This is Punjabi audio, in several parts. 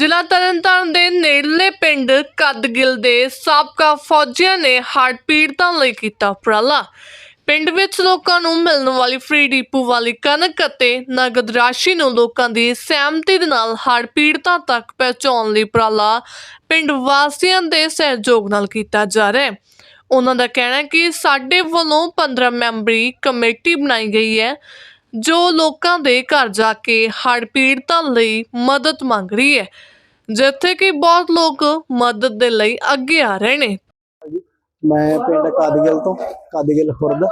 ਜ਼ਿਲ੍ਹਾ ਤਰਨਤਾਰਨ ਦੇ ਨੇੜਲੇ ਪਿੰਡ ਕਦਗਿਲ ਦੇ ਸਾਬਕਾ ਫੌਜੀਆਂ ਨੇ ਹੜ੍ਹ ਪੀੜਤਾਂ ਲਈ ਕੀਤਾ ਉਪਰਾਲਾ। ਪਿੰਡ ਵਿੱਚ ਲੋਕਾਂ ਨੂੰ ਮਿਲਣ ਵਾਲੀ ਫ੍ਰੀ ਡੀਪੂ ਵਾਲੀ ਕਣਕ ਅਤੇ ਨਗਦ ਰਾਸ਼ੀ ਨੂੰ ਲੋਕਾਂ ਦੀ ਸਹਿਮਤੀ ਦੇ ਨਾਲ ਹੜ੍ਹ ਪੀੜਤਾਂ ਤੱਕ ਪਹੁੰਚਾਉਣ ਲਈ ਉਪਰਾਲਾ ਪਿੰਡ ਵਾਸੀਆਂ ਦੇ ਸਹਿਯੋਗ ਨਾਲ ਕੀਤਾ ਜਾ ਰਿਹਾ ਹੈ। ਉਹਨਾਂ ਦਾ ਕਹਿਣਾ ਹੈ ਕਿ ਸਾਡੇ ਵੱਲੋਂ 15 ਮੈਂਬਰੀ ਕਮੇਟੀ ਬਣਾਈ ਗਈ ਹੈ। ਜੋ ਲੋਕਾਂ ਦੇ ਘਰ ਜਾ ਕੇ ਹੜ੍ਹ ਪੀੜਤਾਂ ਲਈ ਮਦਦ ਮੰਗ ਰਹੀ ਹੈ, ਜਿੱਥੇ ਕਿ ਬਹੁਤ ਲੋਕ ਮਦਦ ਦੇ ਲਈ ਅੱਗੇ ਆ ਰਹੇ ਨੇ। ਮੈਂ ਪਿੰਡ ਕਾਦਗਿਲ ਤੋਂ, ਕਾਦਗਿਲ ਖੁਰਦ।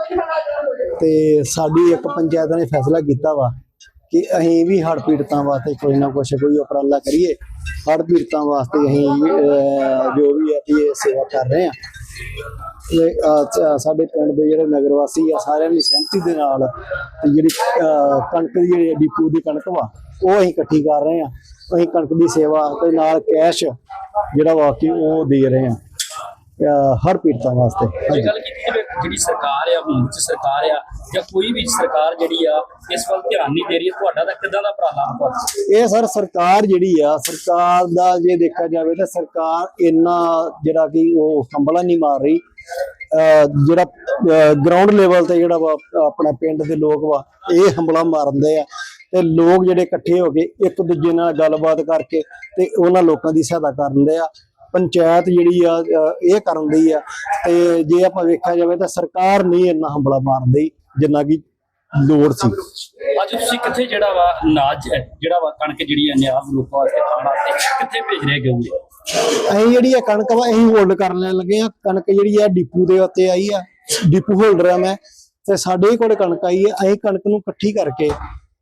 ਤੇ ਸਾਡੀ ਇੱਕ ਪੰਚਾਇਤ ਨੇ ਫੈਸਲਾ ਕੀਤਾ ਵਾ ਕਿ ਅਸੀਂ ਵੀ ਹੜ੍ਹ ਪੀੜਤਾਂ ਵਾਸਤੇ ਕੋਈ ਨਾ ਕੁਛ, ਕੋਈ ਉਪਰਾਲਾ ਕਰੀਏ। ਹੜ੍ਹ ਪੀੜਤਾਂ ਵਾਸਤੇ ਅਸੀਂ ਜੋ ਵੀ ਹੈ ਇਹ ਸੇਵਾ ਕਰ ਰਹੇ ਆ ਸਾਡੇ ਪਿੰਡ ਦੇ ਜਿਹੜੇ ਨਗਰ ਵਾਸੀ ਆ ਸਾਰਿਆਂ ਦੀ ਸਹਿਮਤੀ ਦੇ ਨਾਲ ਜਿਹੜੀ ਕਣਕ ਦੀ ਜਿਹੜੀ ਡੀਪੂ ਦੀ ਕਣਕ ਵਾ ਉਹ ਅਸੀਂ ਇਕੱਠੀ ਕਰ ਰਹੇ ਆ ਅਸੀਂ ਕਣਕ ਦੀ ਸੇਵਾ ਤੇ ਨਾਲ ਕੈਸ਼ ਜਿਹੜਾ ਵਾ ਕਿ ਉਹ ਦੇ ਰਹੇ ਆ ਹੜ੍ਹ ਪੀੜਤਾਂ ਵਾਸਤੇ। ਗੱਲ ਕੀਤੀ ਜਿਹੜੀ ਸਰਕਾਰ ਆ ਹੁਣ ਚ ਸਰਕਾਰ ਆ ਜਾਂ ਕੋਈ ਵੀ ਸਰਕਾਰ ਜਿਹੜੀ ਆ ਇਸ ਵੱਲ ਧਿਆਨ ਨਹੀਂ ਦੇ ਰਹੀ ਤੁਹਾਡਾ ਤਾਂ ਕਿਦਾਂ ਦਾ ਤੁਹਾਡਾ ਇਹ ਸਰ ਸਰਕਾਰ ਜਿਹੜੀ ਆ ਸਰਕਾਰ ਦਾ ਜੇ ਦੇਖਿਆ ਜਾਵੇ ਤਾਂ ਸਰਕਾਰ ਇੰਨਾ ਜਿਹੜਾ ਕਿ ਉਹ ਹੰਬਲਾ ਨਹੀਂ ਮਾਰ ਰਹੀ ਜਿਹੜਾ ਗਰਾਊਂਡ ਲੈਵਲ ਤੇ ਜਿਹੜਾ ਵਾ, ਆਪਣਾ ਪਿੰਡ ਦੇ ਲੋਕ ਵਾ, ਇਹ ਹੰਬਲਾ ਮਾਰਦੇ ਆ। ਤੇ ਲੋਕ ਜਿਹੜੇ ਇਕੱਠੇ ਹੋ ਕੇ ਇੱਕ ਦੂਜੇ ਨਾਲ ਗੱਲਬਾਤ ਕਰਕੇ ਤੇ ਉਹਨਾਂ ਲੋਕਾਂ ਦੀ ਸਹਾਇਤਾ ਕਰਨ ਦੇ ਆ। ਪੰਚਾਇਤ ਜਿਹੜੀ ਆ ਇਹ ਕਰਨ ਦੀ ਆ। ਤੇ ਜੇ ਆਪਾਂ ਵੇਖਿਆ ਜਾਵੇ ਤਾਂ ਸਰਕਾਰ ਨਹੀਂ ਇੰਨਾ ਹੰਬਲਾ ਮਾਰਦੀ, ਜਿੰਨਾ ਕਿ ਲੋੜ ਸੀ। ਅੱਜ ਤੁਸੀਂ ਕਿੱਥੇ ਜਿਹੜਾ ਵਾ ਅਨਾਜ ਹੈ, ਜਿਹੜਾ ਵਾ ਕਣਕ ਜਿਹੜੀ ਨਿਆਜ਼ ਲੋਕਾਂ ਵਾਸਤੇ ਖਾਣ ਵਾਸਤੇ ਕਿੱਥੇ ਭੇਜ ਰਹੇ ਗਏ ਅਸੀਂ ਜਿਹੜੀ ਆ ਕਣਕ ਵਾ ਅਸੀਂ ਹੋਲਡ ਕਰਨ ਲੱਗੇ ਆ ਕਣਕ ਜਿਹੜੀ ਆ ਡਿਪੂ ਦੇ ਉੱਤੇ ਆਈ ਆ। ਡਿਪੂ ਹੋਲਡਰ ਆ ਮੈਂ। ਤੇ ਸਾਡੇ ਕੋਲ ਕਣਕ ਆਈ ਆ। ਅਸੀਂ ਕਣਕ ਨੂੰ ਇਕੱਠੀ ਕਰਕੇ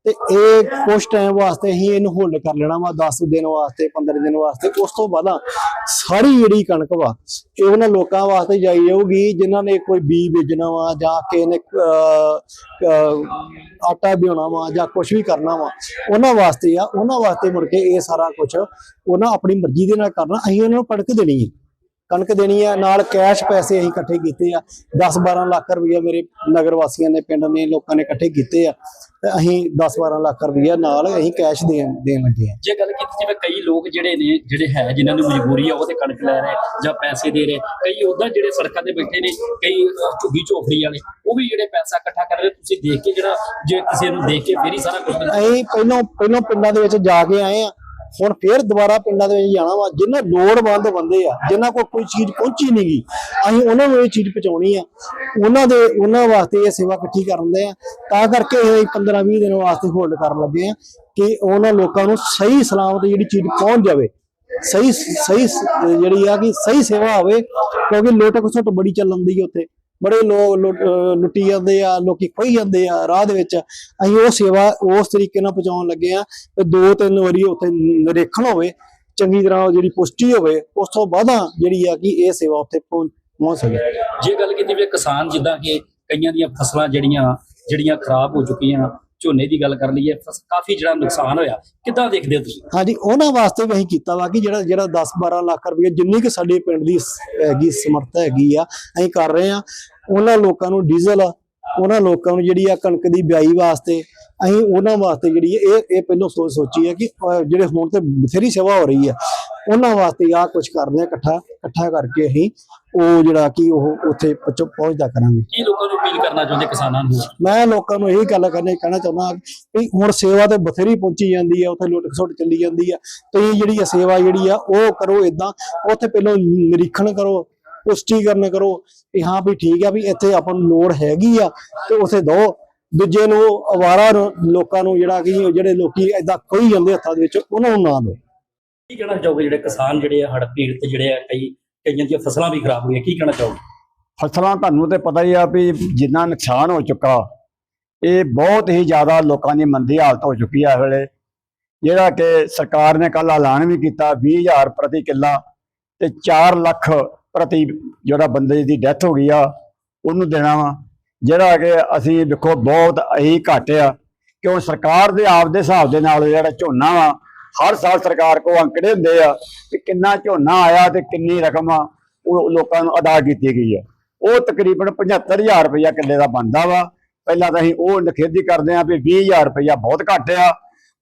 ਤੇ ਇਹ ਕੁਝ ਟਾਈਮ ਵਾਸਤੇ ਅਸੀਂ ਇਹਨੂੰ ਹੋਲਡ ਕਰ ਲੈਣਾ ਵਾ 10 ਦਿਨ ਵਾਸਤੇ 15 ਦਿਨ ਵਾਸਤੇ। ਉਸ ਤੋਂ ਬਾਅਦ ਸਾਰੀ ਜਿਹੜੀ ਕਣਕ ਵਾ, ਇਹ ਉਹਨਾਂ ਲੋਕਾਂ ਵਾਸਤੇ ਜਾਈ ਜਾਊਗੀ, ਜਿਨ੍ਹਾਂ ਨੇ ਕੋਈ ਬੀ ਵੇਚਣਾ ਵਾ ਜਾਂ ਕਿਸੇ ਨੇ ਆਟਾ ਬਿਉਣਾ ਵਾ ਜਾਂ ਕੁਝ ਵੀ ਕਰਨਾ ਵਾ, ਉਹਨਾਂ ਵਾਸਤੇ ਆ, ਉਹਨਾਂ ਵਾਸਤੇ ਮੁੜ ਕੇ ਇਹ ਸਾਰਾ ਕੁਝ ਉਹਨਾਂ ਆਪਣੀ ਮਰਜ਼ੀ ਦੇ ਨਾਲ ਕਰਨਾ, ਅਸੀਂ ਉਹਨਾਂ ਨੂੰ ਕਣਕ ਦੇਣੀ ਹੈ ਕਣਕ ਦੇਣੀ ਹੈ ਨਾਲ ਕੈਸ਼ ਪੈਸੇ ਅਸੀਂ ਇਕੱਠੇ ਕੀਤੇ ਆ 10 12 ਲੱਖ ਰੁਪਈਆ ਮੇਰੇ ਨਗਰ ਵਾਸੀਆਂ ਨੇ, ਪਿੰਡ ਨੇ, ਲੋਕਾਂ ਨੇ ਇਕੱਠੇ ਕੀਤੇ ਆ। ਤੇ ਅਸੀਂ 10 12 ਲੱਖ ਰੁਪਈਆ ਨਾਲ ਅਸੀਂ ਕੈਸ਼ ਦੇਣ ਦੇਣ ਲੱਗੇ ਆ ਜੇ ਗੱਲ ਕੀਤੀ ਜਾਵੇ ਕਈ ਲੋਕ ਜਿਹੜੇ ਨੇ ਜਿਹੜੇ ਹੈ ਜਿਨ੍ਹਾਂ ਨੂੰ ਮਜਬੂਰੀ ਆ ਉਹ ਤੇ ਕਣਕ ਲੈ ਰਹੇ ਜਾਂ ਪੈਸੇ ਦੇ ਰਹੇ। ਕਈ ਉਦਾਂ ਜਿਹੜੇ ਸੜਕਾਂ ਤੇ ਬੈਠੇ ਨੇ ਕਈ ਝੁੱਗੀ ਝੋਪੜੀ ਵਾਲੇ ਉਹ ਵੀ ਜਿਹੜੇ ਪੈਸਾ ਇਕੱਠਾ ਕਰ ਰਹੇ ਤੁਸੀਂ ਦੇਖ ਕੇ ਜਿਹੜਾ ਜੇ ਕਿਸੇ ਨੂੰ ਦੇਖ ਕੇ ਫੇਰ ਹੀ ਸਾਰਾ ਕੁਝ ਅਸੀਂ ਪਹਿਲਾਂ ਪਹਿਲਾਂ ਪਿੰਡਾਂ ਦੇ ਵਿੱਚ ਜਾ ਕੇ ਆਏ ਆ ਹੁਣ ਫੇਰ ਦੁਬਾਰਾ ਪਿੰਡਾਂ ਦੇ ਵਿੱਚ ਜਾਣਾ ਵਾ ਜਿਨ੍ਹਾਂ ਲੋੜਵੰਦ ਬੰਦੇ ਆ ਜਿਨ੍ਹਾਂ ਕੋਲ ਕੋਈ ਚੀਜ਼ ਪਹੁੰਚੀ ਨਹੀਂ ਗਈ ਅਸੀਂ ਉਹਨਾਂ ਨੂੰ ਇਹ ਚੀਜ਼ ਪਹੁੰਚਾਉਣੀ ਆ। ਉਹਨਾਂ ਦੇ, ਉਹਨਾਂ ਵਾਸਤੇ ਇਹ ਸੇਵਾ ਇਕੱਠੀ ਕਰਨ ਦੇ ਆ। ਤਾਂ ਕਰਕੇ ਇਹ 15 20 ਦਿਨ ਵਾਸਤੇ ਹੋਲਡ ਕਰਨ ਲੱਗੇ ਆ ਕਿ ਉਹਨਾਂ ਲੋਕਾਂ ਨੂੰ ਸਹੀ ਸਲਾਮਤ ਜਿਹੜੀ ਚੀਜ਼ ਪਹੁੰਚ ਜਾਵੇ, ਸਹੀ ਸਹੀ ਜਿਹੜੀ ਆ ਕਿ ਸਹੀ ਸੇਵਾ ਹੋਵੇ, ਕਿਉਂਕਿ ਲੁੱਟ ਖਸੁੱਟ ਬੜੀ ਚੱਲਣ ਦੀ ਉੱਥੇ। ਬੜੇ ਲੋਕ ਲੁੱਟ- ਲੁੱਟੀ ਜਾਂਦੇ ਆ, ਲੋਕੀ ਖੋਈ ਜਾਂਦੇ ਆ ਰਾਹ ਦੇ ਵਿੱਚ। ਅਸੀਂ ਉਹ ਸੇਵਾ ਉਸ ਤਰੀਕੇ ਨਾਲ ਪਹੁੰਚਾਉਣ ਲੱਗੇ ਆ ਕਿ ਦੋ ਤਿੰਨ ਵਾਰੀ ਉੱਥੇ ਨਿਰੀਖਣ ਹੋਵੇ, ਚੰਗੀ ਤਰ੍ਹਾਂ ਜਿਹੜੀ ਪੁਸ਼ਟੀ ਹੋਵੇ, ਉਸ ਤੋਂ ਬਾਅਦ ਜਿਹੜੀ ਆ ਕਿ ਇਹ ਸੇਵਾ ਉੱਥੇ ਪਹੁੰਚ ਪਹੁੰਚ ਸਕੇ। ਜੇ ਗੱਲ ਕੀਤੀ ਵੀ ਕਿਸਾਨ, ਜਿੱਦਾਂ ਕਿ ਕਈਆਂ ਦੀਆਂ ਫਸਲਾਂ ਜਿਹੜੀਆਂ ਜਿਹੜੀਆਂ ਖਰਾਬ ਹੋ ਚੁੱਕੀਆਂ ਝੋਨੇ ਦੀ ਗੱਲ ਕਰ ਲਈਏ ਕਾਫੀ ਜਿਹੜਾ ਨੁਕਸਾਨ ਹੋਇਆ। ਕਿੱਦਾਂ ਦੇਖਦੇ ਹੋ ਤੁਸੀਂ? ਹਾਂਜੀ, ਉਹਨਾਂ ਵਾਸਤੇ ਵੀ ਅਸੀਂ ਕੀਤਾ ਵਾ ਕਿ ਜਿਹੜਾ ਜਿਹੜਾ 10 12 ਲੱਖ ਰੁਪਏ ਜਿੰਨੀ ਕਿ ਸਾਡੇ ਪਿੰਡ ਦੀ ਹੈਗੀ ਸਮਰੱਥਾ ਹੈਗੀ ਆ, ਅਸੀਂ ਕਰ ਰਹੇ ਆ ਉਹਨਾਂ ਲੋਕਾਂ ਨੂੰ ਡੀਜ਼ਲ, ਉਹਨਾਂ ਲੋਕਾਂ ਨੂੰ ਜਿਹੜੀ ਆ ਕਣਕ ਦੀ ਬਿਆਈ ਵਾਸਤੇ, ਅਸੀਂ ਉਹਨਾਂ ਵਾਸਤੇ ਜਿਹੜੀ ਹੈ ਇਹ ਇਹ ਪਹਿਲਾਂ ਸੋਚ ਸੋਚੀ ਹੈ ਕਿ ਜਿਹੜੇ ਹੁਣ ਤੇ ਬਥੇਰੀ ਸੇਵਾ ਹੋ ਰਹੀ ਹੈ ਉਹਨਾਂ ਵਾਸਤੇ ਆ ਕੁਝ ਕਰਦੇ ਆ ਇਕੱਠਾ ਇਕੱਠਾ ਕਰਕੇ ਅਸੀਂ ਉਹ ਜਿਹੜਾ ਕਿ ਉਹ ਉੱਥੇ ਪਹੁੰਚ- ਪਹੁੰਚਦਾ ਕਰਾਂਗੇ। ਕੀ ਲੋਕਾਂ ਨੂੰ ਅਪੀਲ ਕਰਨਾ ਚਾਹੁੰਦੇ ਕਿਸਾਨਾਂ ਨੂੰ? ਮੈਂ ਲੋਕਾਂ ਨੂੰ ਇਹ ਗੱਲ ਕਰਨੇ ਕਹਿਣਾ ਚਾਹੁੰਦਾ ਕਿ ਹੁਣ ਸੇਵਾ ਤੇ ਬਥੇਰੀ ਪਹੁੰਚੀ ਜਾਂਦੀ ਆ ਉੱਥੇ ਲੁੱਟ ਖਸੁੱਟ ਚੱਲੀ ਜਾਂਦੀ ਆ ਤੁਸੀਂ ਜਿਹੜੀ ਸੇਵਾ ਜਿਹੜੀ ਆ ਉਹ ਕਰੋ ਇਦਾਂ ਉੱਥੇ ਪਹਿਲਾਂ ਨਿਰੀਖਣ ਕਰੋ ਪੁਸ਼ਟੀਕਰਨ ਕਰੋ ਕਿ ਹਾਂ ਵੀ ਠੀਕ ਆ ਵੀ ਇੱਥੇ ਆਪਾਂ ਨੂੰ ਲੋੜ ਹੈਗੀ ਆ ਤੇ ਉੱਥੇ ਦੋ ਦੂਜੇ ਨੂੰ ਅਵਾਰਾ ਲੋਕਾਂ ਨੂੰ ਜਿਹੜਾ ਕਿ ਜਿਹੜੇ ਲੋਕੀ ਏਦਾਂ ਖੋਈ ਜਾਂਦੇ ਹੱਥਾਂ ਦੇ ਵਿੱਚ ਉਹਨਾਂ ਨੂੰ ਨਾ ਦਿਓ ਕੀ ਕਹਿਣਾ ਚਾਹੋਗੇ ਜਿਹੜੇ ਕਿਸਾਨ ਜਿਹੜੇ ਆ ਹੜ੍ਹ ਪੀੜਤ ਜਿਹੜੇ ਆ ਕਈ ਕਈਆਂ ਦੀਆਂ ਫਸਲਾਂ ਵੀ ਖਰਾਬ ਹੋਈਆਂ, ਕੀ ਕਹਿਣਾ ਚਾਹੋਗੇ? ਫਸਲਾਂ ਤੁਹਾਨੂੰ ਤੇ ਪਤਾ ਹੀ ਆ ਵੀ ਜਿੰਨਾ ਨੁਕਸਾਨ ਹੋ ਚੁੱਕਾ, ਇਹ ਬਹੁਤ ਹੀ ਜ਼ਿਆਦਾ ਲੋਕਾਂ ਦੀ ਮੰਦੀ ਹਾਲਤ ਹੋ ਚੁੱਕੀ ਆ ਇਸ ਵੇਲੇ। ਜਿਹੜਾ ਕਿ ਸਰਕਾਰ ਨੇ ਕੱਲ ਐਲਾਨ ਵੀ ਕੀਤਾ 20000 ਪ੍ਰਤੀ ਕਿੱਲਾ ਤੇ 4 ਲੱਖ ਪ੍ਰਤੀ ਜਿਹੜਾ ਬੰਦੇ ਦੀ ਡੈਥ ਹੋ ਗਈ ਆ, ਉਹਨੂੰ ਦੇਣਾ ਵਾ। ਜਿਹੜਾ ਕਿ ਅਸੀਂ ਦੇਖੋ ਬਹੁਤ ਹੀ ਘੱਟ ਆ, ਕਿਉਂ ਸਰਕਾਰ ਦੇ ਆਪ ਦੇ ਹਿਸਾਬ ਦੇ ਨਾਲ ਜਿਹੜਾ ਝੋਨਾ ਵਾ ਹਰ ਸਾਲ ਸਰਕਾਰ ਕੋਲ ਅੰਕੜੇ ਹੁੰਦੇ ਆ ਕਿ ਕਿੰਨਾ ਝੋਨਾ ਆਇਆ ਤੇ ਕਿੰਨੀ ਰਕਮ ਆ, ਉਹ ਲੋਕਾਂ ਨੂੰ ਅਦਾ ਕੀਤੀ ਗਈ ਆ। ਉਹ ਤਕਰੀਬਨ 75000 ਰੁਪਇਆ ਕਿੱਲੇ ਦਾ ਬਣਦਾ ਵਾ। ਪਹਿਲਾਂ ਤਾਂ ਅਸੀਂ ਉਹ ਨਖੇਦੀ ਕਰਦੇ ਆ ਵੀ 20000 ਰੁਪਇਆ ਬਹੁਤ ਘੱਟ ਆ।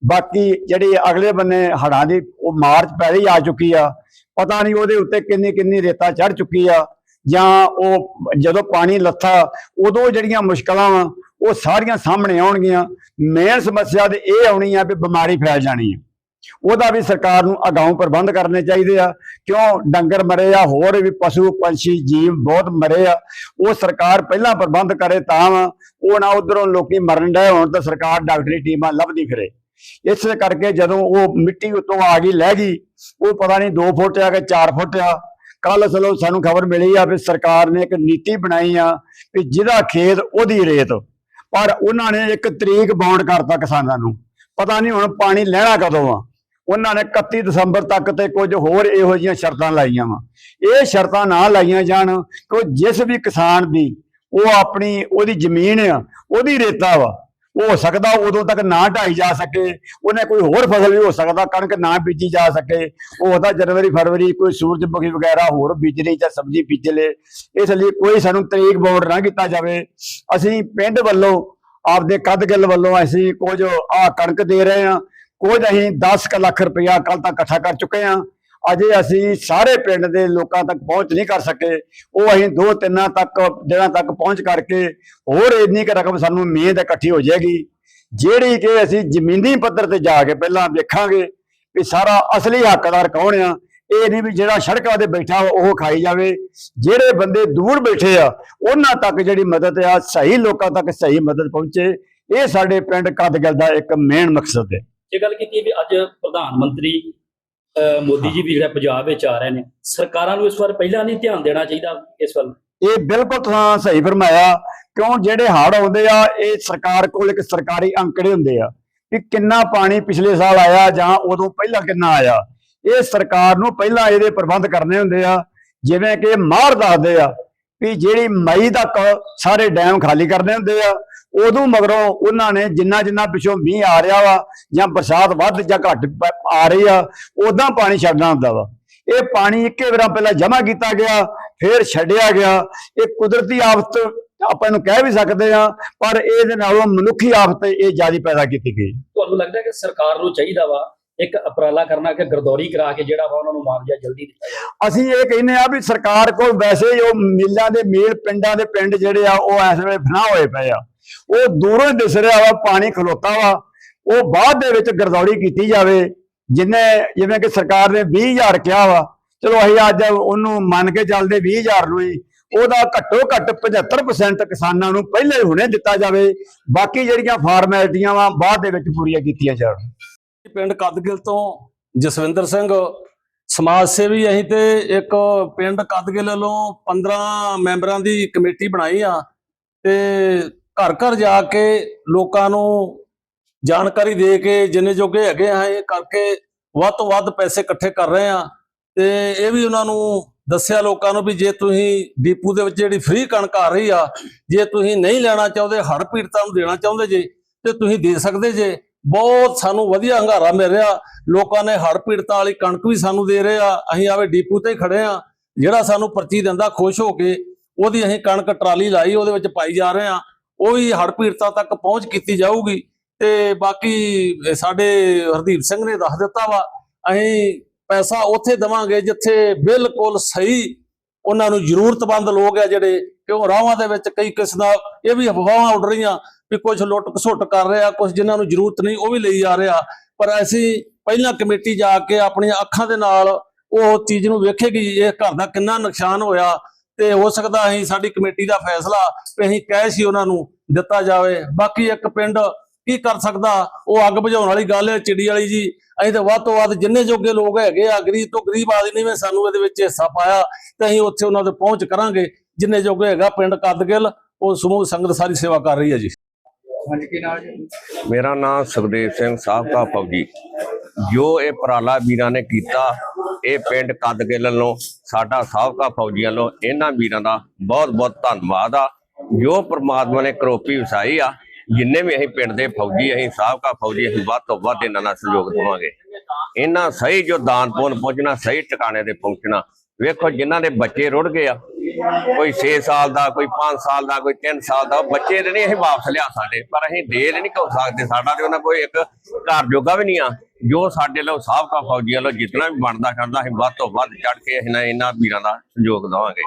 ਬਾਕੀ ਜਿਹੜੀ ਅਗਲੇ ਬੰਨੇ ਹੜਾਂ ਦੀ ਉਹ ਮਾਰਚ ਪਹਿਲੇ ਹੀ ਆ ਚੁੱਕੀ ਆ। ਪਤਾ ਨਹੀਂ ਉਹਦੇ ਉੱਤੇ ਕਿੰਨੀ ਕਿੰਨੀ ਰੇਤਾ ਚੜ ਚੁੱਕੀ ਆ। ਜਾਂ ਉਹ ਜਦੋਂ ਪਾਣੀ ਲੱਥਾ, ਉਦੋਂ ਜਿਹੜੀਆਂ ਮੁਸ਼ਕਲਾਂ ਵਾ, ਉਹ ਸਾਰੀਆਂ ਸਾਹਮਣੇ ਆਉਣਗੀਆਂ। ਮੇਨ ਸਮੱਸਿਆ ਤੇ ਇਹ ਆਉਣੀ ਆ ਵੀ ਬਿਮਾਰੀ ਫੈਲ ਜਾਣੀ ਆ। ਉਹਦਾ ਵੀ ਸਰਕਾਰ ਨੂੰ ਅਗਾਉਂ ਪ੍ਰਬੰਧ ਕਰਨੇ ਚਾਹੀਦੇ ਆ। ਕਿਉਂ? ਡੰਗਰ ਮਰੇ ਆ, ਹੋਰ ਵੀ ਪਸ਼ੂ ਪੰਛੀ, ਜੀਵ ਬਹੁਤ ਮਰੇ ਆ। ਉਹ ਸਰਕਾਰ ਪਹਿਲਾਂ ਪ੍ਰਬੰਧ ਕਰੇ ਤਾਂ ਵਾ, ਉਹ ਨਾ ਉਧਰੋਂ ਲੋਕੀ ਮਰਨ ਡਏ ਹੋਣ ਤਾਂ ਸਰਕਾਰ ਡਾਕਟਰੀ ਟੀਮਾਂ ਲੱਭਦੀ ਫਿਰੇ। ਇਸ ਕਰਕੇ ਜਦੋਂ ਉਹ ਮਿੱਟੀ ਉਤੋਂ ਆ ਗਈ, ਲੈ ਗਈ, ਉਹ ਪਤਾ ਨਹੀਂ 2 ਫੁੱਟ ਆ ਕਿ 4 ਫੁੱਟ ਆ। ਕੱਲ ਚਲੋ ਸਾਨੂੰ ਖਬਰ ਮਿਲੀ ਆ ਵੀ ਸਰਕਾਰ ਨੇ ਇੱਕ ਨੀਤੀ ਬਣਾਈ ਆ ਵੀ ਜਿਹਦਾ ਖੇਤ ਉਹਦੀ ਰੇਤ। ਪਰ ਉਹਨਾਂ ਨੇ ਇੱਕ ਤਰੀਕ ਬਾਉਂਡ ਕਰਤਾ ਕਿਸਾਨਾਂ ਨੂੰ। ਪਤਾ ਨਹੀਂ ਹੁਣ ਪਾਣੀ ਲੈਣਾ ਕਦੋਂ ਆ। ਉਹਨਾਂ ਨੇ 31 ਦਸੰਬਰ ਤੱਕ ਤੇ ਕੁਝ ਹੋਰ ਇਹੋ ਜਿਹੀਆਂ ਸ਼ਰਤਾਂ ਲਾਈਆਂ ਵਾ। ਇਹ ਸ਼ਰਤਾਂ ਨਾ ਲਾਈਆਂ ਜਾਣ ਕਿ ਜਿਸ ਵੀ ਕਿਸਾਨ ਦੀ ਉਹ ਆਪਣੀ ਉਹਦੀ ਜ਼ਮੀਨ ਆ, ਉਹਦੀ ਰੇਤਾ ਵਾ ਹੋ ਸਕਦਾ ਉਦੋਂ ਤੱਕ ਨਾ ਢਾਈ ਜਾ ਸਕੇ, ਉਹਨੇ ਕੋਈ ਹੋਰ ਫਸਲ ਵੀ ਹੋ ਸਕਦਾ, ਕਣਕ ਨਾ ਬੀਜੀ ਜਾ ਸਕੇ, ਉਹ ਤਾਂ ਜਨਵਰੀ, ਫਰਵਰੀ ਕੋਈ ਸੂਰਜਮੁਖੀ ਵਗੈਰਾ ਹੋਰ ਬੀਜ ਲਈ ਜਾਂ ਸਬਜ਼ੀ ਬੀਜ ਲੇ। ਇਸ ਲਈ ਕੋਈ ਸਾਨੂੰ ਤਰੀਕ ਬੋਰਡ ਨਾ ਕੀਤਾ ਜਾਵੇ। ਅਸੀਂ ਪਿੰਡ ਵੱਲੋਂ, ਆਪਦੇ ਕਦਗਿੱਲ ਵੱਲੋਂ ਅਸੀਂ ਕੁਝ ਆ ਕਣਕ ਦੇ ਰਹੇ ਹਾਂ। ਕੁਝ ਅਸੀਂ 10 ਕੁ ਲੱਖ ਰੁਪਇਆ ਕੱਲ ਤੱਕ ਇਕੱਠਾ ਕਰ ਚੁੱਕੇ ਹਾਂ। ਅਜੇ ਅਸੀਂ ਸਾਰੇ ਪਿੰਡ ਦੇ ਲੋਕਾਂ ਤੱਕ ਪਹੁੰਚ ਨਹੀਂ ਕਰ ਸਕੇ। ਉਹ ਅਸੀਂ ਦੋ ਤਿੰਨਾਂ ਤੱਕ, ਦਿਨਾਂ ਤੱਕ ਪਹੁੰਚ ਕਰਕੇ ਹੋਰ ਇੰਨੀ ਕੁ ਰਕਮ ਸਾਨੂੰ ਉਮੀਦ ਇਕੱਠੀ ਹੋ ਜਾਏਗੀ। ਜਿਹੜੀ ਕਿ ਅਸੀਂ ਜ਼ਮੀਨੀ ਪੱਧਰ ਤੇ ਜਾ ਕੇ ਪਹਿਲਾਂ ਵੇਖਾਂਗੇ ਵੀ ਸਾਰਾ ਅਸਲੀ ਹੱਕਦਾਰ ਕੌਣ ਆ, ਇਹ ਨਹੀਂ ਵੀ ਜਿਹੜਾ ਸੜਕਾਂ ਤੇ ਬੈਠਾ ਉਹ ਖਾਈ ਜਾਵੇ। ਜਿਹੜੇ ਬੰਦੇ ਦੂਰ ਬੈਠੇ ਆ, ਉਹਨਾਂ ਤੱਕ ਜਿਹੜੀ ਮਦਦ ਆ, ਸਹੀ ਲੋਕਾਂ ਤੱਕ ਸਹੀ ਮਦਦ ਪਹੁੰਚੇ। ਇਹ ਸਾਡੇ ਪਿੰਡ ਕਦਗਲ ਦਾ ਇੱਕ ਮੇਨ ਮਕਸਦ ਹੈ। ਜੇ ਗੱਲ ਕੀਤੀ ਵੀ ਅੱਜ ਪ੍ਰਧਾਨ ਮੰਤਰੀ ਮੋਦੀ ਜੀ ਵੀ ਜਿਹੜਾ ਪੰਜਾਬ ਵਿੱਚ ਆ ਰਹੇ ਨੇ, ਸਰਕਾਰਾਂ ਨੂੰ ਇਸ ਵਾਰ ਪਹਿਲਾਂ ਨਹੀਂ ਧਿਆਨ ਦੇਣਾ ਚਾਹੀਦਾ ਇਸ ਵੱਲ। ਇਹ ਬਿਲਕੁਲ ਤੁਸੀਂ ਸਹੀ ਫਰਮਾਇਆ, ਕਿਉਂ ਜਿਹੜੇ ਹੜ ਆਉਂਦੇ ਆ, ਇਹ ਸਰਕਾਰ ਕੋਲ ਇੱਕ ਸਰਕਾਰੀ ਅੰਕੜੇ ਹੁੰਦੇ ਆ ਕਿ ਕਿੰਨਾ ਪਾਣੀ ਪਿਛਲੇ ਸਾਲ ਆਇਆ ਜਾਂ ਉਦੋਂ ਪਹਿਲਾਂ ਕਿੰਨਾ ਆਇਆ। ਇਹ ਸਰਕਾਰ ਨੂੰ ਪਹਿਲਾਂ ਇਹਦੇ ਪ੍ਰਬੰਧ ਕਰਨੇ ਹੁੰਦੇ ਆ, ਜਿਵੇਂ ਕਿ ਮਾਹਰ ਦੱਸਦੇ ਆ ਵੀ ਜਿਹੜੀ ਮਈ ਤੱਕ ਸਾਰੇ ਡੈਮ ਖਾਲੀ ਕਰਨੇ ਹੁੰਦੇ ਆ, ਉਦੋਂ ਮਗਰੋਂ ਉਹਨਾਂ ਨੇ ਜਿੰਨਾ ਜਿੰਨਾ ਪਿਛੋਂ ਮੀਂਹ ਆ ਰਿਹਾ ਵਾ ਜਾਂ ਬਰਸਾਤ ਵੱਧ ਜਾਂ ਘੱਟ ਆ ਰਹੀ ਆ ਉਦਾਂ ਪਾਣੀ ਛੱਡਣਾ ਹੁੰਦਾ ਵਾ। ਇਹ ਪਾਣੀ ਇੱਕੇ ਵਾਰਾਂ ਪਹਿਲਾਂ ਜਮ੍ਹਾਂ ਕੀਤਾ ਗਿਆ, ਫਿਰ ਛੱਡਿਆ ਗਿਆ। ਇਹ ਕੁਦਰਤੀ ਆਫਤ ਆਪਾਂ ਇਹਨੂੰ ਕਹਿ ਵੀ ਸਕਦੇ ਆ, ਪਰ ਇਹਦੇ ਨਾਲੋਂ ਮਨੁੱਖੀ ਆਫਤ ਇਹ ਜ਼ਿਆਦਾ ਪੈਦਾ ਕੀਤੀ ਗਈ। ਤੁਹਾਨੂੰ ਲੱਗਦਾ ਕਿ ਸਰਕਾਰ ਨੂੰ ਚਾਹੀਦਾ ਵਾ ਇੱਕ ਉਪਰਾਲਾ ਕਰਨਾ ਕਿ ਗਰਦੌਰੀ ਕਰਾ ਕੇ ਜਿਹੜਾ ਵਾ ਉਹਨਾਂ ਨੂੰ ਮੁਆਵਜ਼ਾ ਜਲਦੀ ਦਿੱਤਾ ਜਾਵੇ। ਅਸੀਂ ਇਹ ਕਹਿੰਦੇ ਆ ਵੀ ਸਰਕਾਰ ਕੋਲ ਵੈਸੇ ਹੀ ਉਹ ਮਿੱਲਾਂ ਦੇ ਮੇਲ ਪਿੰਡਾਂ ਦੇ ਪਿੰਡ ਜਿਹੜੇ ਆ, ਉਹ ਇਸ ਵੇਲੇ ਫਨਾ ਹੋਏ ਪਏ ਆ। ਉਹ ਦੂਰੋਂ ਦਿਸ ਰਿਹਾ ਵਾ, ਪਾਣੀ ਖਲੋਤਾ ਵਾ। ਉਹ ਬਾਅਦ ਦੇ ਵਿੱਚ ਗਰਦੌਰੀ ਕੀਤੀ ਜਾਵੇ, ਜਿੰਨੇ ਜਿਵੇਂ ਕਿ ਸਰਕਾਰ ਨੇ 20000 ਕਿਹਾ ਵਾ, ਚਲੋ ਅਸੀਂ ਅੱਜ ਉਹਨੂੰ ਮੰਨ ਕੇ ਚੱਲਦੇ 20000 ਨੂੰ ਹੀ। ਉਹਦਾ ਘੱਟੋ ਘੱਟ 75% ਕਿਸਾਨਾਂ ਨੂੰ ਪਹਿਲੇ ਹੀ ਹੁਣੇ ਦਿੱਤਾ ਜਾਵੇ। ਬਾਕੀ ਜਿਹੜੀਆਂ ਫਾਰਮੈਲਟੀਆਂ ਵਾ, ਬਾਅਦ ਦੇ ਵਿੱਚ ਪੂਰੀਆਂ ਕੀਤੀਆਂ ਜਾਣ। ਪਿੰਡ ਕਦਗਿਲ ਤੋਂ ਜਸਵਿੰਦਰ ਸਿੰਘ, ਸਮਾਜ ਸੇਵੀ, ਅਸੀਂ ਤੇ ਇੱਕ ਪਿੰਡ ਕਦਗਿਲ ਵੱਲੋਂ 15 ਮੈਂਬਰਾਂ ਦੀ ਕਮੇਟੀ ਬਣਾਈ ਆ ਤੇ ਘਰ ਘਰ ਜਾ ਕੇ ਲੋਕਾਂ ਨੂੰ ਜਾਣਕਾਰੀ ਦੇ ਕੇ ਜਿੰਨੇ ਜੋਗੇ ਹੈਗੇ ਆ, ਇਹ ਕਰਕੇ ਵੱਧ ਤੋਂ ਵੱਧ ਪੈਸੇ ਇਕੱਠੇ ਕਰ ਰਹੇ ਆ। ਤੇ ਇਹ ਵੀ ਉਹਨਾਂ ਨੂੰ ਦੱਸਿਆ ਲੋਕਾਂ ਨੂੰ ਵੀ ਜੇ ਤੁਸੀਂ ਡੀਪੂ ਦੇ ਵਿੱਚ ਜਿਹੜੀ ਫ੍ਰੀ ਕਣਕ ਆ ਰਹੀ ਆ, ਜੇ ਤੁਸੀਂ ਨਹੀਂ ਲੈਣਾ ਚਾਹੁੰਦੇ ਹੜ ਪੀੜਤਾਂ ਨੂੰ ਦੇਣਾ ਚਾਹੁੰਦੇ ਜੇ, ਤੇ ਤੁਸੀਂ ਦੇ ਸਕਦੇ ਜੇ। ਬਹੁਤ ਸਾਨੂੰ ਵਧੀਆ ਹੰਗਾਰਾ ਮਿਲ ਰਿਹਾ। ਲੋਕਾਂ ਨੇ ਹੜ ਪੀੜਤਾਂ ਵਾਲੀ ਕਣਕ ਵੀ ਸਾਨੂੰ ਦੇ ਰਹੇ ਆ। ਅਸੀਂ ਆਵੇ ਡੀਪੂ ਤੇ ਖੜੇ ਆ। ਜਿਹੜਾ ਸਾਨੂੰ ਪਰਚੀ ਦਿੰਦਾ ਖੁਸ਼ ਹੋ ਕੇ, ਉਹਦੀ ਅਸੀਂ ਕਣਕ ਟਰਾਲੀ ਲਾਈ, ਉਹਦੇ ਵਿੱਚ ਪਾਈ ਜਾ ਰਹੇ ਆ। ਉਹ ਵੀ ਹੜ੍ਹ ਪੀੜਤਾਂ ਤੱਕ ਪਹੁੰਚ ਕੀਤੀ ਜਾਊਗੀ। ਤੇ ਬਾਕੀ ਸਾਡੇ ਹਰਦੀਪ ਸਿੰਘ ਨੇ ਦੱਸ ਦਿੱਤਾ ਵਾ, ਅਸੀਂ ਪੈਸਾ ਉੱਥੇ ਦਵਾਂਗੇ ਜਿੱਥੇ ਬਿਲਕੁਲ ਸਹੀ ਉਹਨਾਂ ਨੂੰ ਜ਼ਰੂਰਤਮੰਦ ਲੋਕ ਆ ਜਿਹੜੇ, ਕਿਉਂ ਰਾਹਾਂ ਦੇ ਵਿੱਚ ਕਈ ਕਿਸਮਾਂ, ਇਹ ਵੀ ਅਫਵਾਹਾਂ ਉੱਡ ਰਹੀਆਂ। ਵੀ ਕੁਝ ਲੁੱਟ ਘਸੁੱਟ ਕਰ ਰਿਹਾ ਕੁਝ ਜਿਨ੍ਹਾਂ ਨੂੰ ਜ਼ਰੂਰਤ ਨਹੀਂ, ਉਹ ਵੀ ਲਈ ਜਾ ਰਿਹਾ। ਪਰ ਅਸੀਂ ਪਹਿਲਾਂ ਕਮੇਟੀ ਜਾ ਕੇ ਆਪਣੀਆਂ ਅੱਖਾਂ ਦੇ ਨਾਲ ਉਹ ਚੀਜ਼ ਨੂੰ ਵੇਖੇਗੀ ਇਹ ਘਰ ਦਾ ਕਿੰਨਾ ਨੁਕਸਾਨ ਹੋਇਆ ਤੇ ਹੋ ਸਕਦਾ ਅਸੀਂ ਸਾਡੀ ਕਮੇਟੀ ਦਾ ਫੈਸਲਾ ਵੀ ਅਸੀਂ ਕੈਸ਼ ਹੀ ਉਹਨਾਂ ਨੂੰ ਦਿੱਤਾ ਜਾਵੇ। ਬਾਕੀ ਇੱਕ ਪਿੰਡ ਕੀ ਕਰ ਸਕਦਾ? ਉਹ ਅੱਗ ਬੁਝਾਉਣ ਵਾਲੀ ਗੱਲ ਹੈ, ਚਿੜੀ ਵਾਲੀ ਜੀ। ਅਸੀਂ ਤਾਂ ਵੱਧ ਤੋਂ ਵੱਧ ਜਿੰਨੇ ਜੋਗੇ ਲੋਕ ਹੈਗੇ ਆ, ਗਰੀਬ ਤੋਂ ਗਰੀਬ ਆਦਮੀ ਨੇ ਸਾਨੂੰ ਇਹਦੇ ਵਿੱਚ ਹਿੱਸਾ ਪਾਇਆ ਤੇ ਅਸੀਂ ਉੱਥੇ ਉਹਨਾਂ ਦੇ ਪਹੁੰਚ ਕਰਾਂਗੇ। ਜਿੰਨੇ ਜੋਗੇ ਹੈਗਾ ਪਿੰਡ ਕਦਗਿਲ ਉਹ ਸਮੂਹ ਸੰਗਤ ਸਾਰੀ ਸੇਵਾ ਕਰ ਰਹੀ ਹੈ ਜੀ। ਮੇਰਾ ਨਾਮ ਸੁਖਦੇਵ ਸਿੰਘ ਸਾਬਕਾ ਫੌਜੀ ਜੋ। ਇਹ ਉਪਰਾਲਾ ਵੀਰਾਂ ਨੇ ਕੀਤਾ, ਇਹ ਪਿੰਡ ਕਦਗਿੱਲ ਨੂੰ ਸਾਡਾ ਸਾਬਕਾ ਫੌਜੀਆਂ ਨੂੰ ਇਹਨਾਂ ਵੀਰਾਂ ਦਾ ਬਹੁਤ ਬਹੁਤ ਧੰਨਵਾਦ ਆ। ਜੋ ਪ੍ਰਮਾਤਮਾ ਨੇ ਕਰੋਪੀ ਵਸਾਈ ਆ, ਜਿੰਨੇ ਵੀ ਅਸੀਂ ਪਿੰਡ ਦੇ ਫੌਜੀ, ਅਸੀਂ ਸਾਬਕਾ ਫੌਜੀ ਅਸੀਂ ਵੱਧ ਤੋਂ ਵੱਧ ਇਹਨਾਂ ਨਾਲ ਸਹਿਯੋਗ ਦੇਵਾਂਗੇ। ਇਹਨਾਂ ਸਹੀ ਜੋ ਦਾਨ ਪੁੰਨ ਪਹੁੰਚਣਾ ਸਹੀ ਟਿਕਾਣੇ ਤੇ ਪਹੁੰਚਣਾ, ਵੇਖੋ ਜਿਨ੍ਹਾਂ ਦੇ ਬੱਚੇ ਰੁੜ ਗਏ ਆ ਕੋਈ 6 ਸਾਲ ਦਾ, ਕੋਈ 5 ਸਾਲ ਦਾ, ਕੋਈ 3 ਸਾਲ ਦਾ, ਉਹ ਬੱਚੇ ਦੇ ਨਹੀਂ ਅਸੀਂ ਵਾਪਸ ਲਿਆ ਸਕਦੇ, ਪਰ ਅਸੀਂ ਦੇ ਨਹੀਂ ਕੋ ਸਕਦੇ, ਸਾਡਾ ਤੇ ਉਹਨਾਂ ਕੋਈ ਇੱਕ ਘਰ ਜੋਗਾ ਵੀ ਨਹੀਂ ਆ, ਜੋ ਸਾਡੇ ਲੋ ਸਾਬਕਾ ਫੌਜੀਆਂ ਲੋ ਜਿੰਨਾ ਵੀ ਬਣਦਾ, ਕਰਦਾ, ਅਸੀਂ ਵੱਧ ਤੋਂ ਵੱਧ ਚੜ ਕੇ ਅਸੀਂ ਨਾ ਇਹਨਾਂ ਵੀਰਾਂ ਦਾ ਸਹਿਯੋਗ ਦੇਵਾਂਗੇ।